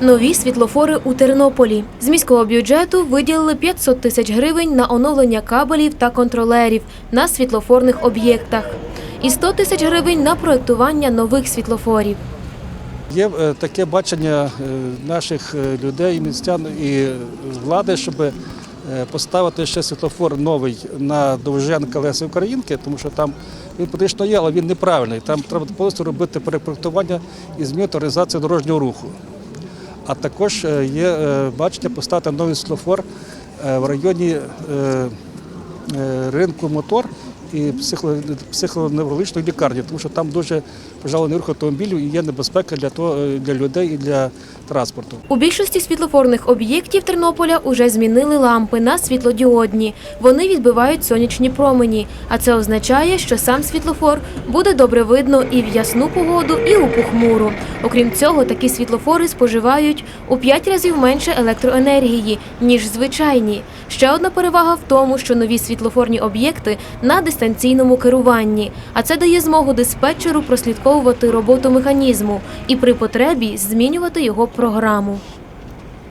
Нові світлофори у Тернополі. З міського бюджету виділили 500 тисяч гривень на оновлення кабелів та контролерів на світлофорних об'єктах і 100 тисяч гривень на проєктування нових світлофорів. Є е, таке бачення е, наших е, людей, містян і влади, щоб поставити ще світлофор новий на Довженка Леси Українки, тому що там він практично є, але він неправильний. Там треба повністю робити перепроектування і змінити організацію дорожнього руху. А також е, є бачите, бачення поставити новий світлофор е, в районі е, е, ринку мотор і психо- психоневрологічної лікарні, тому що там дуже пожалений рух автомобілів і є небезпека для того е, для людей і для транспорту. У більшості світлофорних об'єктів Тернополя уже змінили лампи на світлодіодні. Вони відбивають сонячні промені, а це означає, що сам світлофор буде добре видно і в ясну погоду, і у похмуру. Окрім цього, такі світлофори споживають у 5 разів менше електроенергії, ніж звичайні. Ще одна перевага в тому, що нові світлофорні об'єкти на дистанційному керуванні, а це дає змогу диспетчеру прослідковувати роботу механізму і при потребі змінювати його програму.